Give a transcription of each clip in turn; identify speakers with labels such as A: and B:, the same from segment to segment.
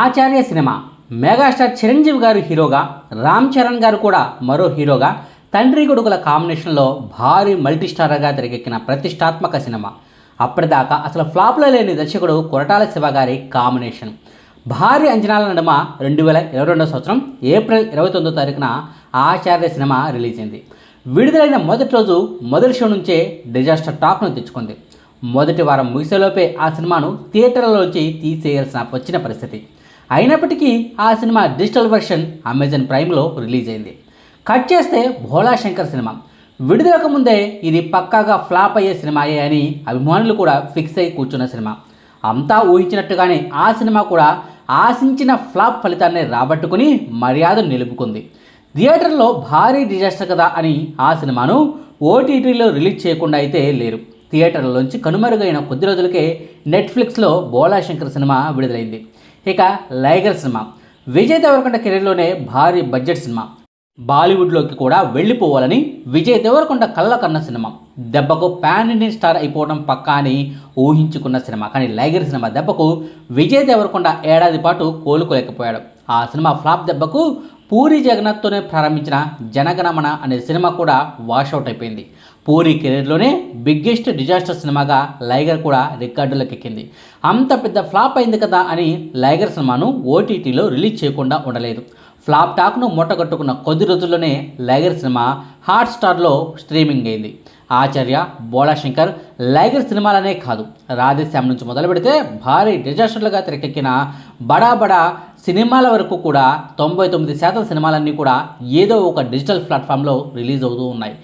A: ఆచార్య cinema. Megastar Chiranjeevi గారు హీరోగా రామ్ చరణ్ గారు కూడా మరో హీరోగా తండ్రి కొడుకుల కాంబినేషన్లో భారీ మల్టీ స్టారర్గా తెరకెక్కిన ప్రతిష్టాత్మక సినిమా. అప్పటిదాకా అసలు ఫ్లాప్లో లేని దర్శకుడు కొరటాల శివ గారి కాంబినేషన్. భారీ అంచనాల నడుమ రెండు వేల ఇరవై రెండో సంవత్సరం ఏప్రిల్ ఇరవై తొమ్మిదో తారీఖున ఆచార్య సినిమా రిలీజ్ అయింది. విడుదలైన మొదటి రోజు మొదటి షో నుంచే డిజాస్టర్ టాక్ను తెచ్చుకుంది. మొదటి వారం ముగిసేలోపే ఆ సినిమాను థియేటర్లలోంచి తీసేయాల్సిన వచ్చిన పరిస్థితి. అయినప్పటికీ ఆ సినిమా డిజిటల్ వెర్షన్ అమెజాన్ ప్రైమ్లో రిలీజ్ అయింది. కట్ చేస్తే భోలా శంకర్ సినిమా. విడుదలకు ముందే ఇది పక్కాగా ఫ్లాప్ అయ్యే సినిమాయే అని అభిమానులు కూడా ఫిక్స్ అయి కూర్చున్న సినిమా. అంతా ఊహించినట్టుగానే ఆ సినిమా కూడా ఆశించిన ఫ్లాప్ ఫలితాన్ని రాబట్టుకుని మర్యాద నిలుపుకుంది. థియేటర్లో భారీ డిజాస్టర్ కదా అని ఆ సినిమాను ఓటీటీలో రిలీజ్ చేయకుండా అయితే లేరు. థియేటర్లోంచి కనుమరుగైన కొద్ది రోజులకే నెట్ఫ్లిక్స్లో బోలాశంకర్ సినిమా విడుదలైంది. ఇక లైగర్ సినిమా. విజయ్ దేవరకొండ కెరీర్లోనే భారీ బడ్జెట్ సినిమా. బాలీవుడ్లోకి కూడా వెళ్ళిపోవాలని విజయ్ దేవరకొండ కళ్ళ కన్న సినిమా. దెబ్బకు పాన్ ఇండియన్ స్టార్ అయిపోవడం పక్కా అని ఊహించుకున్న సినిమా. కానీ లైగర్ సినిమా దెబ్బకు విజయ్ దేవరకొండ ఏడాది పాటు కోలుకోలేకపోయాడు. ఆ సినిమా ఫ్లాప్ దెబ్బకు పూరి జగన్నాథ్తోనే ప్రారంభించిన జనగణమన అనే సినిమా కూడా వాషౌట్ అయిపోయింది. పూరి కెరీర్లోనే బిగ్గెస్ట్ డిజాస్టర్ సినిమాగా లైగర్ కూడా రికార్డులకెక్కింది. అంత పెద్ద ఫ్లాప్ అయింది కదా అని లైగర్ సినిమాను ఓటీటీలో రిలీజ్ చేయకుండా ఉండలేదు. ఫ్లాప్ టాక్ను మూటగట్టుకున్న కొద్ది రోజుల్లోనే లైగర్ సినిమా హాట్స్టార్లో స్ట్రీమింగ్ అయింది. ఆచార్య బోళాశంకర్ లైగర్ సినిమాలనే కాదు. రాధేశ్యామ్ నుంచి మొదలు పెడితే భారీ డిజాస్టర్లుగా తెరకెక్కిన బడా బడా సినిమాల వరకు కూడా తొంభై తొమ్మిది శాతం సినిమాలన్నీ కూడా ఏదో ఒక డిజిటల్ ప్లాట్ఫామ్లో రిలీజ్ అవుతూ ఉన్నాయి.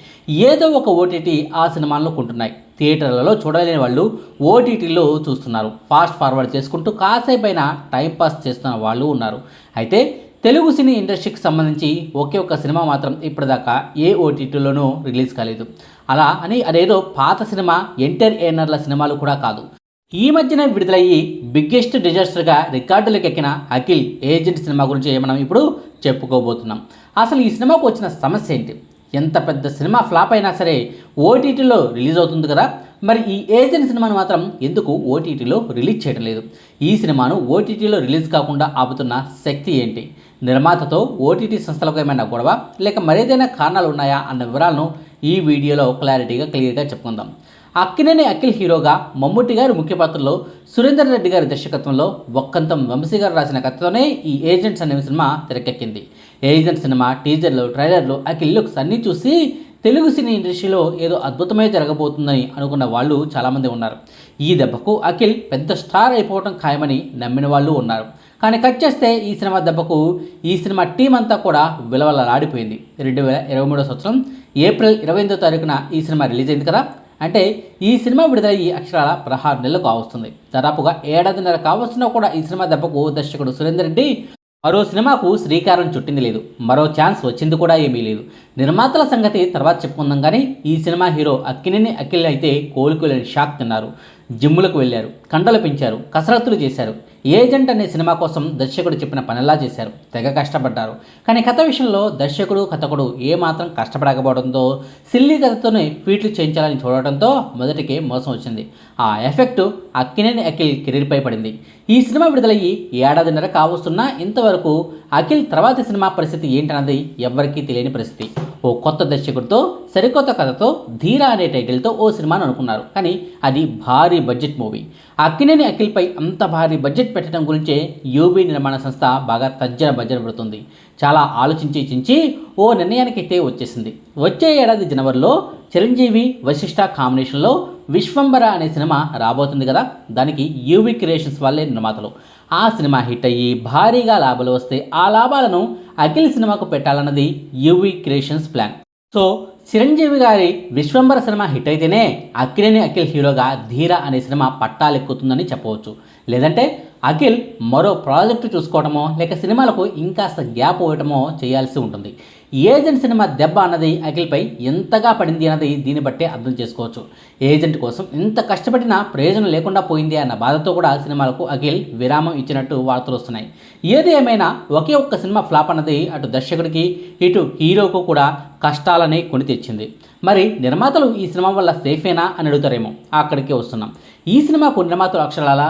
A: ఏదో ఒక ఓటీటీ ఆ సినిమాలను కొంటున్నాయి. థియేటర్లలో చూడలేని వాళ్ళు ఓటీటీలో చూస్తున్నారు. ఫాస్ట్ ఫార్వర్డ్ చేసుకుంటూ కాసేపైనా టైంపాస్ చేస్తున్న వాళ్ళు ఉన్నారు. అయితే తెలుగు సినీ ఇండస్ట్రీకి సంబంధించి ఒకే ఒక్క సినిమా మాత్రం ఇప్పటిదాకా ఏ ఓటీటీలోనూ రిలీజ్ కాలేదు. అలా అని అదేదో పాత సినిమా ఎంటర్టైనర్ల సినిమాలు కూడా కాదు. ఈ మధ్యన విడుదలయ్యి బిగ్గెస్ట్ డిజాస్టర్గా రికార్డులకు ఎక్కిన అఖిల్ ఏజెంట్ సినిమా గురించి మనం ఇప్పుడు చెప్పుకోబోతున్నాం. అసలు ఈ సినిమాకు వచ్చిన సమస్య ఏంటి? ఎంత పెద్ద సినిమా ఫ్లాప్ అయినా సరే ఓటీటీలో రిలీజ్ అవుతుంది కదా? మరి ఈ ఏజెంట్ సినిమాను మాత్రం ఎందుకు ఓటీటీలో రిలీజ్ చేయడం లేదు? ఈ సినిమాను ఓటీటీలో రిలీజ్ కాకుండా ఆపుతున్న శక్తి ఏంటి? నిర్మాతతో ఓటీటీ సంస్థలకు ఏమైనా గొడవ? లేక మరేదైనా కారణాలు ఉన్నాయా? అన్న వివరాలను ఈ వీడియోలో క్లారిటీగా క్లియర్గా చెప్పుకుందాం. అక్కినేని అఖిల్ హీరోగా మమ్ముటి గారి ముఖ్య పాత్రలో సురేందర్ రెడ్డి గారి దర్శకత్వంలో ఒక్కంతం వంశీ గారు రాసిన కథతోనే ఈ ఏజెంట్స్ అనే సినిమా తెరకెక్కింది. ఏజెంట్ సినిమా టీజర్లు ట్రైలర్లు అఖిల్ లుక్స్ అన్నీ చూసి తెలుగు సినీ ఇండస్ట్రీలో ఏదో అద్భుతమే జరగబోతుందని అనుకున్న వాళ్ళు చాలామంది ఉన్నారు. ఈ దెబ్బకు అఖిల్ పెద్ద స్టార్ అయిపోవడం ఖాయమని నమ్మిన వాళ్ళు ఉన్నారు. కానీ కట్ చేస్తే ఈ సినిమా దెబ్బకు ఈ సినిమా టీం అంతా కూడా విలవలలాడిపోయింది. రెండు వేల ఇరవై మూడో సంవత్సరం ఏప్రిల్ ఇరవై ఎనిమిదో తారీఖున ఈ సినిమా రిలీజ్ అయింది కదా? అంటే ఈ సినిమా విడుదల ఈ అక్షరాల పదహారు నెలలు కావస్తుంది. దాదాపుగా ఏడాదిన్నర కావస్తున్నా కూడా ఈ సినిమా దెబ్బకు దర్శకుడు సురేందర్ రెడ్డి మరో సినిమాకు శ్రీకారం చుట్టింది లేదు. మరో ఛాన్స్ వచ్చింది కూడా ఏమీ లేదు. నిర్మాతల సంగతి తర్వాత చెప్పుకుందాం కానీ ఈ సినిమా హీరో అక్కినేని అఖిల్ అయితే కోలుకోలేని షాక్ తిన్నారు. జిమ్ములకు వెళ్ళారు కండలు పెంచారు కసరత్తులు చేశారు. ఏజెంట్ అనే సినిమా కోసం దర్శకుడు చెప్పిన పనిలా చేశారు. తెగ కష్టపడ్డారు. కానీ కథ విషయంలో దర్శకుడు కథకుడు ఏమాత్రం కష్టపడకపోవడంతో సిల్లి కథతోనే ఫీట్లు చేయించాలని చూడటంతో మొదటికే మోసం వచ్చింది. ఆ ఎఫెక్ట్ అక్కినేని అఖిల్ కెరీర్పై పడింది. ఈ సినిమా విడుదలయ్యి ఏడాదిన్నర కావస్తున్నా ఇంతవరకు అఖిల్ తర్వాతి సినిమా పరిస్థితి ఏంటన్నది ఎవ్వరికీ తెలియని పరిస్థితి. ఓ కొత్త దర్శకుడితో సరికొత్త కథతో ధీరా అనే టైటిల్తో ఓ సినిమాను అనుకున్నారు. కానీ అది భారీ బడ్జెట్ మూవీ. అక్కినేని అఖిల్పై అంత భారీ బడ్జెట్ పెట్టడం గురించే యూవీ నిర్మాణ సంస్థ బాగా తజ్జన భజన పడుతుంది. చాలా ఆలోచించి చించి ఓ నిర్ణయానికి అయితే వచ్చేసింది. వచ్చే ఏడాది జనవరిలో చిరంజీవి వశిష్ఠ కాంబినేషన్లో విశ్వంబర అనే సినిమా రాబోతుంది కదా దానికి యూవీ క్రియేషన్స్ వాళ్ళే నిర్మాతలు. ఆ సినిమా హిట్ అయ్యి భారీగా లాభాలు వస్తే ఆ లాభాలను అఖిల్ సినిమాకు పెట్టాలన్నది UV creations plan. So Chiranjeevi గారి విశ్వంబర సినిమా హిట్ అయితేనే అఖిలేని అఖిల్ హీరోగా ధీర అనే సినిమా పట్టాలెక్కుతుందని చెప్పవచ్చు. లేదంటే అఖిల్ మరో ప్రాజెక్టు చూసుకోవటమో లేక సినిమాలకు ఇంకాస్త గ్యాప్ ఇవ్వటమో చేయాల్సి ఉంటుంది. ఏజెంట్ సినిమా దెబ్బ అన్నది అఖిల్పై ఎంతగా పడింది అన్నది దీన్ని బట్టే అర్థం చేసుకోవచ్చు. ఏజెంట్ కోసం ఇంత కష్టపడినా ప్రయోజనం లేకుండా పోయింది అన్న బాధతో కూడా సినిమాలకు అఖిల్ విరామం ఇచ్చినట్టు వార్తలు వస్తున్నాయి. ఏది ఏమైనా ఒకే ఒక్క సినిమా ఫ్లాప్ అన్నది అటు దర్శకుడికి ఇటు హీరోకు కూడా కష్టాలని కొని తెచ్చింది. మరి నిర్మాతలు ఈ సినిమా వల్ల సేఫేనా అని అడుగుతారేమో. అక్కడికే వస్తున్నాం. ఈ సినిమాకు నిర్మాతలు అక్షరాల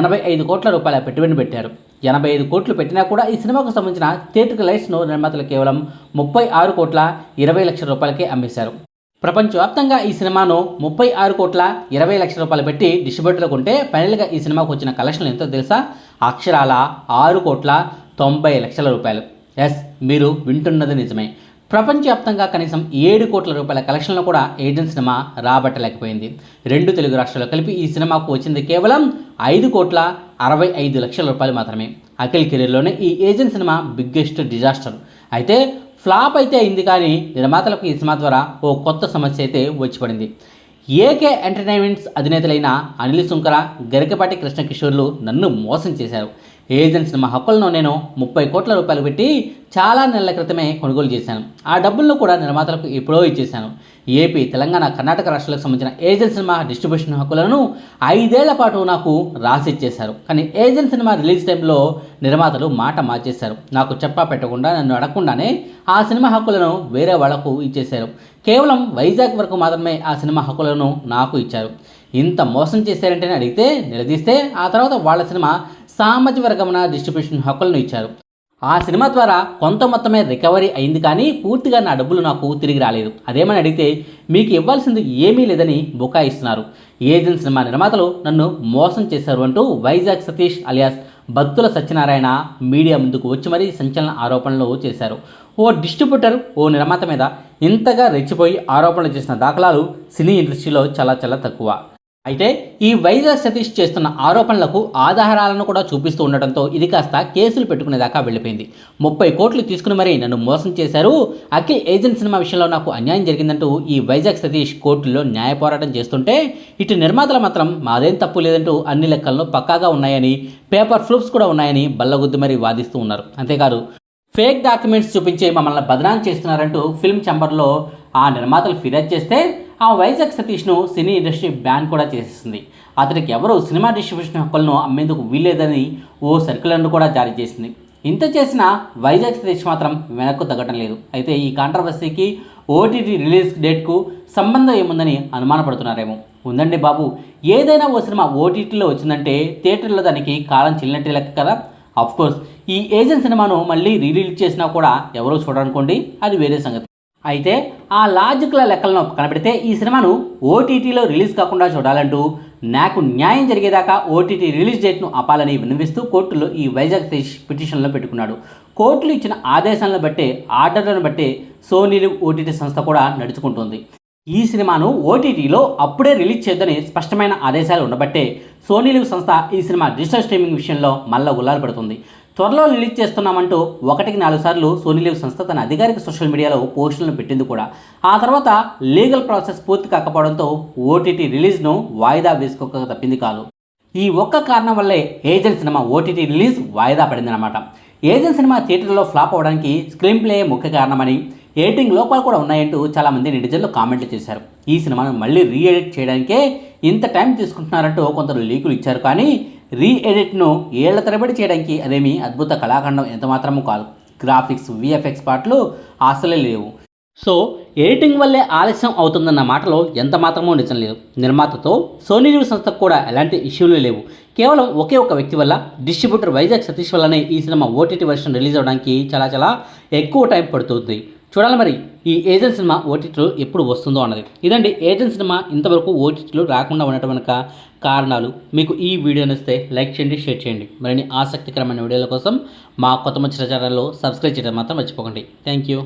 A: ఎనభై ఐదు కోట్ల రూపాయల పెట్టుబడి పెట్టారు. ఎనభై ఐదు కోట్లు పెట్టినా కూడా ఈ సినిమాకు సంబంధించిన థియేటర్ లైట్స్ను నిర్మాతలు కేవలం ముప్పై ఆరు కోట్ల ఇరవై లక్షల రూపాయలకే అమ్మేశారు. ప్రపంచవ్యాప్తంగా ఈ సినిమాను ముప్పై ఆరు కోట్ల ఇరవై లక్షల రూపాయలు పెట్టి డిస్ట్రిబ్యూటర్లు కొంటే ఫైనల్గా ఈ సినిమాకు వచ్చిన కలెక్షన్లు ఎంతో తెలుసా? అక్షరాల ఆరు కోట్ల తొంభై లక్షల రూపాయలు. ఎస్ మీరు వింటున్నది నిజమే. ప్రపంచవ్యాప్తంగా కనీసం ఏడు కోట్ల రూపాయల కలెక్షన్లు కూడా ఏజెంట్ సినిమా రాబట్టలేకపోయింది. రెండు తెలుగు రాష్ట్రాలు కలిపి ఈ సినిమాకు వచ్చింది కేవలం ఐదు కోట్ల అరవై ఐదు లక్షల రూపాయలు మాత్రమే. అఖిల్ కెరీర్లోనే ఈ ఏజెంట్ సినిమా బిగ్గెస్ట్ డిజాస్టర్. అయితే ఫ్లాప్ అయితే అయింది కానీ నిర్మాతలకు ఈ సినిమా ద్వారా ఓ కొత్త సమస్య అయితే వచ్చి పడింది ఏకే ఎంటర్టైన్మెంట్స్ అధినేతలైన అనిల్ సుంకర గరికపాటి కృష్ణకిషోర్లు నన్ను మోసం చేశారు. ఏజెంట్ సినిమా హక్కులను నేను ముప్పై కోట్ల రూపాయలు పెట్టి చాలా నెలల క్రితమే కొనుగోలు చేశాను. ఆ డబ్బులను కూడా నిర్మాతలకు ఎప్పుడో ఇచ్చేశాను. ఏపీ తెలంగాణ కర్ణాటక రాష్ట్రాలకు సంబంధించిన ఏజెంట్ సినిమా డిస్ట్రిబ్యూషన్ హక్కులను ఐదేళ్ళ పాటు నాకు రాసి ఇచ్చేశారు కానీ ఏజెంట్ సినిమా రిలీజ్ టైంలో నిర్మాతలు మాట మార్చేశారు. నాకు చెప్పా పెట్టకుండా నన్ను అడగకుండానే ఆ సినిమా హక్కులను వేరే వాళ్ళకు ఇచ్చేశారు. కేవలం వైజాగ్ వరకు మాత్రమే ఆ సినిమా హక్కులను నాకు ఇచ్చారు. ఇంత మోసం చేశారంటేనే అడిగితే నిలదీస్తే ఆ తర్వాత వాళ్ళ సినిమా సామాజిక వర్గమున డిస్ట్రిబ్యూషన్ హక్కులను ఇచ్చారు. ఆ సినిమా ద్వారా కొంత మొత్తమే రికవరీ అయింది కానీ పూర్తిగా నా డబ్బులు నాకు తిరిగి రాలేదు. అదేమని అడిగితే మీకు ఇవ్వాల్సింది ఏమీ లేదని బుకాయిస్తున్నారు. ఏజెంట్ సినిమా నిర్మాతలు నన్ను మోసం చేశారు అంటూ వైజాగ్ సతీష్ అలియాస్ బత్తుల సత్యనారాయణ మీడియా ముందుకు వచ్చి మరీ సంచలన ఆరోపణలు చేశారు. ఓ డిస్ట్రిబ్యూటర్ ఓ నిర్మాత మీద ఇంతగా రెచ్చిపోయి ఆరోపణలు చేసిన దాఖలాలు సినీ ఇండస్ట్రీలో చాలా చాలా తక్కువ. అయితే ఈ వైజాగ్ సతీష్ చేస్తున్న ఆరోపణలకు ఆధారాలను కూడా చూపిస్తూ ఉండటంతో ఇది కాస్త కేసులు పెట్టుకునేదాకా వెళ్ళిపోయింది. ముప్పై కోట్లు తీసుకుని మరీ నన్ను మోసం చేశారు. అఖిల్ ఏజెంట్ సినిమా విషయంలో నాకు అన్యాయం జరిగిందంటూ ఈ వైజాగ్ సతీష్ కోర్టులో న్యాయ పోరాటం చేస్తుంటే ఇటు నిర్మాతలు మాత్రం మాదేం తప్పు లేదంటూ అన్ని లెక్కలను పక్కాగా ఉన్నాయని పేపర్ ప్రూఫ్స్ కూడా ఉన్నాయని బల్లగుద్ది మరీ వాదిస్తూ ఉన్నారు. అంతేకాదు ఫేక్ డాక్యుమెంట్స్ చూపించి మమ్మల్ని బదనాం చేస్తున్నారంటూ ఫిల్మ్ చంబర్లో ఆ నిర్మాతలు ఫిర్యాదు చేస్తే ఆ వైజాగ్ సతీష్ను సినీ ఇండస్ట్రీ బ్యాన్ కూడా చేసేసింది. అతనికి ఎవరు సినిమా డిస్ట్రిబ్యూషన్ హక్కులను అమ్మేందుకు వీల్లేదని ఓ సర్క్యులర్ను కూడా జారీ చేసింది. ఇంత చేసిన వైజాగ్ సతీష్ మాత్రం వెనక్కు తగ్గటం లేదు. అయితే ఈ కాంట్రవర్సీకి ఓటీటీ రిలీజ్ డేట్కు సంబంధం ఏముందని అనుమానపడుతున్నారేమో. ఉందండి బాబు ఏదైనా ఓ సినిమా ఓటీటీలో వచ్చిందంటే థియేటర్లో దానికి కాలం చెల్లినట్టే లెక్క కదా? అఫ్కోర్స్ ఈ ఏజెంట్ సినిమాను మళ్ళీ రిలీజ్ చేసినా కూడా ఎవరో చూడనుకోండి అది వేరే సంగతి. అయితే ఆ లాజిక్ల లెక్కలను కనబెడితే ఈ సినిమాను ఓటీటీలో రిలీజ్ కాకుండా చూడాలంటూ నాకు న్యాయం జరిగేదాకా ఓటీటీ రిలీజ్ డేట్ను ఆపాలని విన్నవిస్తూ కోర్టులో ఈ వైజాగ్ పిటిషన్లో పెట్టుకున్నాడు. కోర్టులు ఇచ్చిన ఆదేశాలను బట్టే ఆర్డర్లను బట్టే సోనీలు ఓటీటీ సంస్థ కూడా నడుచుకుంటుంది. ఈ సినిమాను ఓటీటీలో అప్పుడే రిలీజ్ చేద్దని స్పష్టమైన ఆదేశాలు ఉండబట్టే సోనీ లివ్ సంస్థ ఈ సినిమా డిజిటల్ స్ట్రీమింగ్ విషయంలో మళ్ళా ఉల్లాలు పడుతుంది. త్వరలో రిలీజ్ చేస్తున్నామంటూ ఒకటికి నాలుగు సార్లు సోనీ లీవ్ సంస్థ తన అధికారిక సోషల్ మీడియాలో పోస్టులను పెట్టింది కూడా. ఆ తర్వాత లీగల్ ప్రాసెస్ పూర్తి కాకపోవడంతో ఓటీటీ రిలీజ్ను వాయిదా వేసుకోక తప్పింది కాదు. ఈ ఒక్క కారణం వల్లే ఏజెంట్ సినిమా ఓటీటీ రిలీజ్ వాయిదా పడిందన్నమాట. ఏజెంట్ సినిమా థియేటర్లో ఫ్లాప్ అవడానికి స్క్రీన్ ప్లే ముఖ్య కారణమని ఎడిటింగ్ లోపాలు కూడా ఉన్నాయంటూ చాలామంది నెటిజన్లు కామెంట్లు చేశారు. ఈ సినిమాను మళ్ళీ రీఎడిట్ చేయడానికే ఇంత టైం తీసుకుంటున్నారంటూ కొందరు లీకులు ఇచ్చారు కానీ రీ ఎడిట్ను ఏళ్ళ తరబడి చేయడానికి అదేమి అద్భుత కళాఖండం ఎంత మాత్రమూ కాదు. గ్రాఫిక్స్ విఎఫ్ఎక్స్ పాటలు అసలే లేవు. సో ఎడిటింగ్ వల్లే ఆలస్యం అవుతుందన్న మాటలో ఎంత మాత్రమో నిజం లేదు. నిర్మాతతో సోనీ న్యూస్ సంస్థకు కూడా ఎలాంటి ఇష్యూలు లేవు. కేవలం ఒకే ఒక వ్యక్తి వల్ల డిస్ట్రిబ్యూటర్ వైజాగ్ సతీష్ వల్లనే ఈ సినిమా ఓటీటీ వర్షన్ రిలీజ్ అవడానికి చాలా చాలా ఎక్కువ టైం పడుతుంది. చూడాలి మరి ఈ ఏజెంట్ సినిమా ఓటీటీలో ఎప్పుడు వస్తుందో అన్నది. ఇదండి ఏజెంట్ సినిమా ఇంతవరకు ఓటీటీలో రాకుండా ఉండటం వెనుక కారణాలు. మీకు ఈ వీడియో నచ్చితే లైక్ చేయండి షేర్ చేయండి. మరిన్ని ఆసక్తికరమైన వీడియోల కోసం మా కొత్త మంచి ఛానల్లో సబ్స్క్రైబ్ చేయడం మాత్రం మర్చిపోకండి. Thank you.